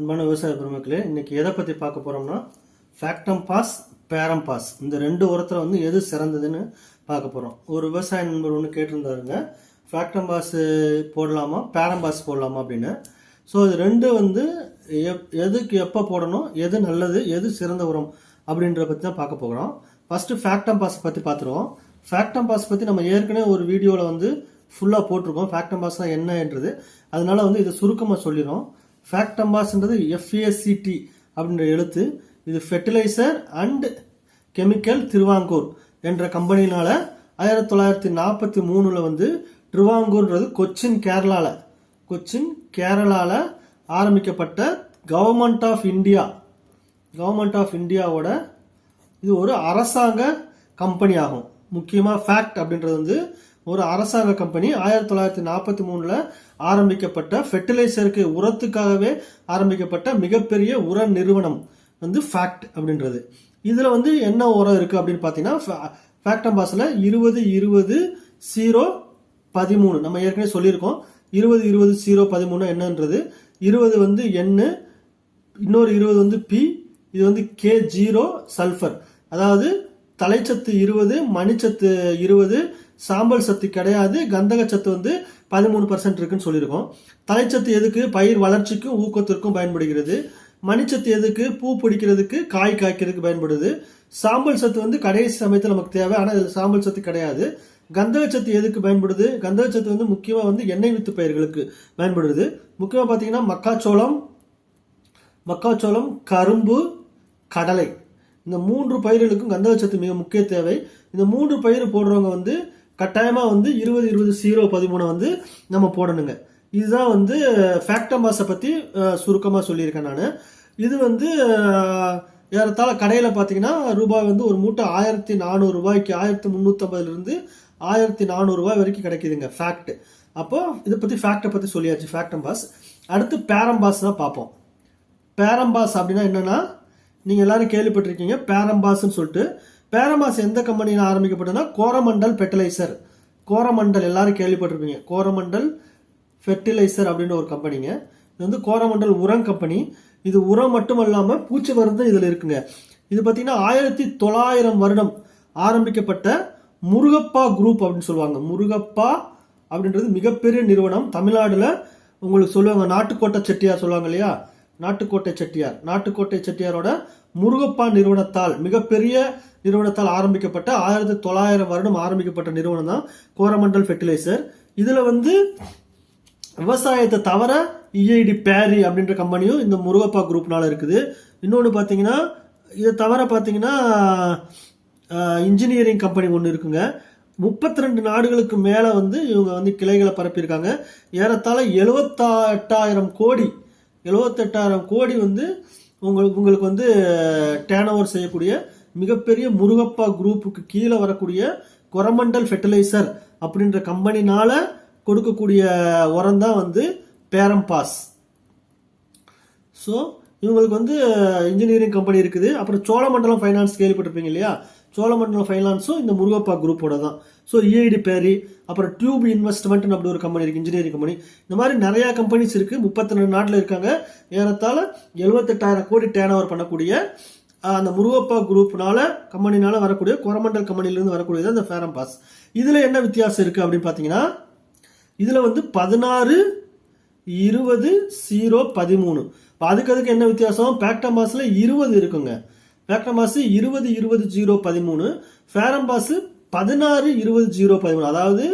அன்பான விவசாய பெருமக்களே இன்னைக்கு எதை பற்றி பார்க்க போகிறோம்னா ஃபேக்டம் பாஸ் பேரம் பாஸ் இந்த ரெண்டு உரத்தில் வந்து எது சிறந்ததுன்னு பார்க்க போகிறோம் ஒரு விவசாய நண்பர் ஒன்று கேட்டிருந்தாருங்க. ஃபேக்டம் பாஸ் போடலாமா பேரம் பாஸ் போடலாமா அப்படின்னு. ஸோ இது ரெண்டு வந்து எப் எதுக்கு எப்போ போடணும் எது நல்லது எது சிறந்த உரம் அப்படின்றத பற்றி தான் பார்க்க போகிறோம் ஃபஸ்ட்டு ஃபேக்டம் பாஸ் பற்றி பார்த்துருவோம். ஃபேக்டம் பாஸ் பற்றி நம்ம ஏற்கனவே ஒரு வீடியோவில் வந்து ஃபுல்லாக போட்டிருக்கோம். ஃபேக்டம் பாஸ்னால் என்னன்றது அதனால வந்து இதை சுருக்கமாக சொல்லிடுறோம். ஃபேக்ட் அம்பாஸ்ன்றது எஃப்ஏசிடி அப்படின்ற எழுத்து. இது ஃபெர்டிலைசர் அண்ட் கெமிக்கல் திருவாங்கூர் என்ற கம்பெனினால ஆயிரத்தி தொள்ளாயிரத்தி நாற்பத்தி மூணில் வந்து திருவாங்கூர்ன்றது கொச்சின் கேரளாவில் கொச்சின் கேரளாவில் ஆரம்பிக்கப்பட்ட government of India government of இந்தியாவோட இது ஒரு அரசாங்க கம்பெனி ஆகும் முக்கியமாக ஃபேக்ட் அப்படின்றது வந்து ஒரு அரசாங்க கம்பெனி ஆயிரத்தி தொள்ளாயிரத்தி நாற்பத்தி மூணில் ஆரம்பிக்கப்பட்ட ஃபெர்டிலைசருக்கு உரத்துக்காகவே ஆரம்பிக்கப்பட்ட மிகப்பெரிய உர நிறுவனம் வந்து ஃபேக்ட் அப்படின்றது. இதில் வந்து என்ன உரம் இருக்குது அப்படின்னு பார்த்தீங்கன்னா ஃபேக்ட் அம்பாஸில் இருபது இருபது ஜீரோ பதிமூணு. நம்ம ஏற்கனவே சொல்லியிருக்கோம். இருபது இருபது ஜீரோ பதிமூணு என்னன்றது? இருபது வந்து எண்ணு இன்னொரு இருபது வந்து பி இது வந்து கே ஜீரோ சல்ஃபர் அதாவது தலைச்சத்து இருபது மணிச்சத்து இருபது சாம்பல் சத்து கிடையாது கந்தக சத்து வந்து பதிமூணு பர்சன்ட் இருக்குன்னு சொல்லியிருக்கோம். தலைச்சத்து எதுக்கு? பயிர் வளர்ச்சிக்கும் ஊக்கத்திற்கும் பயன்படுகிறது. மணிச்சத்து எதுக்கு? பூ பிடிக்கிறதுக்கு காய் காய்க்கிறதுக்கு பயன்படுது. சாம்பல் சத்து வந்து கடைசி சமயத்தில் நமக்கு தேவை ஆனால் இதில் சாம்பல் சத்து கிடையாது. கந்தக சத்து எதுக்கு பயன்படுது? கந்தக சத்து வந்து முக்கியமாக வந்து எண்ணெய் வித்து பயிர்களுக்கு பயன்படுது. முக்கியமாக பார்த்தீங்கன்னா மக்காச்சோளம் மக்காச்சோளம் கரும்பு கடலை. இந்த மூன்று பயிர்களுக்கும் கந்தகச்சத்து மிக முக்கிய தேவை. இந்த மூன்று பயிர் போடுறவங்க வந்து கட்டாயமாக வந்து இருபது இருபது ஜீரோ பதிமூணை வந்து நம்ம போடணுங்க. இதுதான் வந்து ஃபேக்டமாஸை பற்றி சுருக்கமாக சொல்லியிருக்கேன் நான். இது வந்து ஏறத்தாழ கடையில் பார்த்தீங்கன்னா ரூபாய் வந்து ஒரு மூட்டை ஆயிரத்தி நானூறுரூபாய்க்கு ஆயிரத்தி முந்நூற்றம்பதுலேருந்து ஆயிரத்தி நானூறுரூபாய் வரைக்கும் கிடைக்குதுங்க ஃபேக்ட் அப்போ இதை பற்றி ஃபேக்டை பற்றி சொல்லியாச்சு ஃபேக்டம்பாஸ் அடுத்து பேரம்பாஸ் தான் பார்ப்போம். பேரம்பாஸ் அப்படின்னா என்னென்னா நீங்கள் எல்லாரும் கேள்விப்பட்டிருக்கீங்க பேரம்பாஸ்ன்னு சொல்லிட்டு. பேரம்பாஸ் எந்த கம்பெனியில் ஆரம்பிக்கப்பட்டதுன்னா கோரமண்டல் ஃபெர்டிலைசர் கோரமண்டல் எல்லாரும் கேள்விப்பட்டிருப்பீங்க. கோரமண்டல் ஃபெர்டிலைசர் அப்படின்ற ஒரு கம்பெனிங்க இது வந்து கோரமண்டல் உரம் கம்பெனி இது உரம் மட்டும் இல்லாமல் பூச்சி மருந்து இதில் இருக்குங்க. இது பார்த்தீங்கன்னா ஆயிரத்தி தொள்ளாயிரம் வருடம் ஆரம்பிக்கப்பட்ட முருகப்பா குரூப் அப்படின்னு சொல்லுவாங்க. முருகப்பா அப்படின்றது மிகப்பெரிய நிறுவனம். தமிழ்நாடுல உங்களுக்கு சொல்லுவாங்க நாட்டுக்கோட்டை செட்டியார் சொல்லுவாங்க இல்லையா? நாட்டுக்கோட்டை செட்டியார். நாட்டுக்கோட்டை செட்டியாரோட முருகப்பா நிறுவனத்தால் மிகப்பெரிய நிறுவனத்தால் ஆரம்பிக்கப்பட்ட ஆயிரத்தி தொள்ளாயிரம் வருடம் ஆரம்பிக்கப்பட்ட நிறுவனம் தான் கோரமண்டல் ஃபெர்டிலைசர் இதில் வந்து விவசாயத்தை தவிர இஐடி பேரி அப்படின்ற கம்பெனியும் இந்த முருகப்பா குரூப்னால இருக்குது. இன்னொன்று பார்த்தீங்கன்னா இதை தவிர பார்த்தீங்கன்னா இன்ஜினியரிங் கம்பெனி ஒன்று இருக்குங்க. முப்பத்தி ரெண்டு நாடுகளுக்கு மேலே வந்து இவங்க வந்து கிளைகளை பரப்பியிருக்காங்க. ஏறத்தாழ எழுவத்தா எட்டாயிரம் கோடி எழுவத்தெட்டாயிரம் கோடி வந்து உங்களுக்கு உங்களுக்கு வந்து டேர்ன் ஓவர் செய்யக்கூடிய மிகப்பெரிய முருகப்பா குரூப்புக்கு கீழே வரக்கூடிய கொரமண்டல் ஃபெர்டிலைசர் அப்படின்ற கம்பெனினால கொடுக்கக்கூடிய உரம் தான் வந்து பேரம்பாஸ் ஸோ இவங்களுக்கு வந்து இன்ஜினியரிங் கம்பெனி இருக்குது. அப்புறம் சோழமண்டலம் ஃபைனான்ஸ் கேள்விப்பட்டிருப்பீங்க இல்லையா? சோழமண்டலம் ஃபைனான்ஸும் இந்த முருகப்பா குரூப்போட தான் ஸோ ஏஐடி பேரி அப்புறம் டியூப் இன்வெஸ்ட்மெண்ட்னு அப்படி ஒரு கம்பெனி இருக்குது இன்ஜினியரிங் கம்பெனி இந்த மாதிரி நிறையா கம்பெனிஸ் இருக்குது முப்பத்தி ரெண்டு நாட்டில் இருக்காங்க. ஏறத்தாழ எழுபத்தெட்டாயிரம் கோடி டேன் ஓவர் பண்ணக்கூடிய அந்த முருகப்பா குரூப்னால கம்பெனினால வரக்கூடிய கொரமண்டல் கம்பெனிலேருந்து வரக்கூடியது அந்த ஃபேரம் பாஸ் இதில் என்ன வித்தியாசம் இருக்குது அப்படின்னு பார்த்தீங்கன்னா இதில் வந்து பதினாறு இருபது ஜீரோ பதிமூணு. இப்போ அதுக்கு அதுக்கு என்ன வித்தியாசம்? பேக்டமாஸில் இருபது இருக்குங்க. பேக்டமாஸ் இருபது இருபது ஜீரோ பதிமூணு ஃபேரம்பாஸ் பதினாறு இருபது ஜீரோ பதிமூணு. அதாவது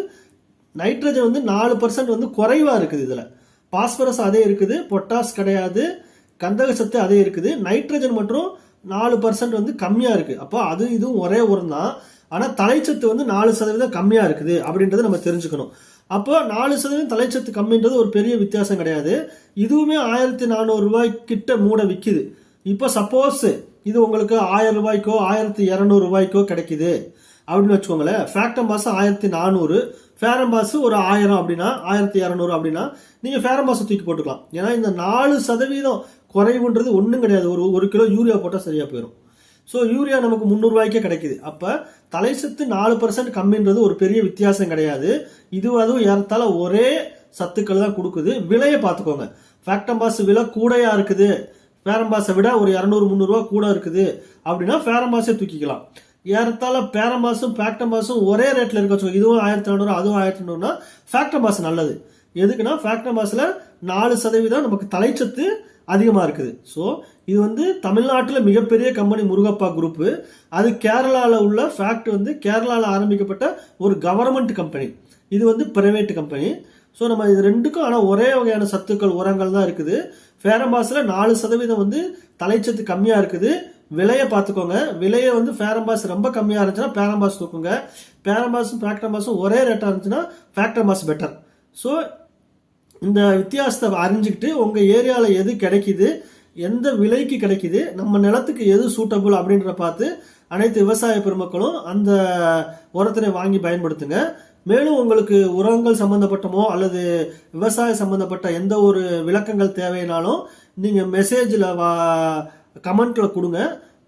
நைட்ரஜன் வந்து நாலு பர்சன்ட் வந்து குறைவாக இருக்குது இதில். பாஸ்பரஸ் அதே இருக்குது பொட்டாஸ் கிடையாது கந்தக சத்து அதே இருக்குது. நைட்ரஜன் மற்றும் நாலு பர்சன்ட் வந்து கம்மியாக இருக்குது அப்போ அது இதுவும் ஒரே உரம் தான். ஆனால் தலைச்சத்து வந்து நாலு சதவீதம் கம்மியாக இருக்குது அப்படின்றத நம்ம தெரிஞ்சுக்கணும். அப்போ நாலு சதவீதம் தலைச்சத்து கம்மின்றது ஒரு பெரிய வித்தியாசம் கிடையாது. இதுவுமே ஆயிரத்தி நானூறு ரூபாய் கிட்ட மூட விற்கிது இப்போ சப்போஸ் இது உங்களுக்கு ஆயிரம் ரூபாய்க்கோ ஆயிரத்தி இரநூறு ரூபாய்க்கோ கிடைக்குது. அப்படின்னு வச்சுக்கோங்களேன். ஃபேக்டம் பாஸ் ஆயிரத்தி நானூறு ஃபேரம் பாஸ் ஒரு ஆயிரம் அப்படின்னா ஆயிரத்தி இரநூறு அப்படின்னா நீங்கள் ஃபேரம் பாஸ் தூக்கி போட்டுக்கலாம். ஏன்னா இந்த நாலு சதவீதம் குறைவுன்றது ஒன்றும் கிடையாது. ஒரு ஒரு கிலோ யூரியா போட்டால் சரியாக போயிடும் ஸோ யூரியா நமக்கு முந்நூறுரூவாய்க்கே கிடைக்குது. அப்போ தலைச்சத்து நாலு பர்சன்ட் கம்மின்றது ஒரு பெரிய வித்தியாசம் கிடையாது. இது அதுவும் ஏறத்தால ஒரே சத்துக்கள் தான் கொடுக்குது. விலையை பார்த்துக்கோங்க. ஃபேக்டம்பாஸ் விலை கூடையாக இருக்குது. பேரம்பாஸை விட ஒரு இரநூறு முந்நூறுரூவா கூட இருக்குது. அப்படின்னா பேரம்பாஸே தூக்கிக்கலாம். ஏறத்தாழ பேரம்பாஸும் ஃபேக்டம்பாஸும் ஒரே ரேட்டில் இருக்க? வச்சுக்கோங்க இதுவும் ஆயிரத்தி ஐநூறு அதுவும் ஆயிரத்தி ஐநூறுனா ஃபேக்டம்பாஸ் நல்லது. எதுக்குன்னா ஃபேக்டம்பாஸில் நாலு சதவீதம் நமக்கு தலைச்சத்து அதிகமாக இருக்குது. ஸோ இது வந்து தமிழ்நாட்டில் மிகப்பெரிய கம்பெனி முருகப்பா குரூப்பு அது கேரளாவில் உள்ள ஃபேக்ட் வந்து கேரளாவில் ஆரம்பிக்கப்பட்ட ஒரு கவர்மெண்ட் கம்பெனி இது வந்து பிரைவேட் கம்பெனி ஸோ நம்ம இது ரெண்டுக்கும் ஆனால் ஒரே வகையான சத்துக்கள் உரங்கள் தான் இருக்குது. ஃபேரம்பாஸில் நாலு சதவீதம் வந்து தலைச்சத்து கம்மியாக இருக்குது. விலையை பார்த்துக்கோங்க. விலையை வந்து ஃபேரம்பாஸ் ரொம்ப கம்மியாக இருந்துச்சுன்னா பேரம்பாஸ் தூக்குங்க. பேரம்பாஸும் ஃபேக்டர்பாஸும் ஒரே ரேட்டாக இருந்துச்சுன்னா ஃபேக்டர்பாஸ் பெட்டர் ஸோ இந்த வித்தியாசத்தை அறிஞ்சிக்கிட்டு உங்கள் ஏரியாவில் எது கிடைக்குது எந்த விலைக்கு கிடைக்குது நம்ம நிலத்துக்கு எது சூட்டபுள் அப்படின்ற பார்த்து அனைத்து விவசாய பெருமக்களும் அந்த உரத்தினை வாங்கி பயன்படுத்துங்க. மேலும் உங்களுக்கு உரங்கள் சம்பந்தப்பட்டமோ அல்லது விவசாயம் சம்பந்தப்பட்ட எந்த ஒரு விளக்கங்கள் தேவைனாலும் நீங்கள் மெசேஜில் வா கமெண்ட்டில் கொடுங்க.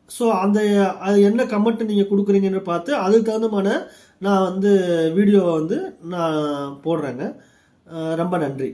ஸோ அந்த அது என்ன கமெண்ட் நீங்கள் கொடுக்குறீங்கன்னு பார்த்து அதுக்கு தகுந்தமான நான் வந்து வீடியோவை வந்து நான் போடுறேங்க. ரொம்ப நன்றி.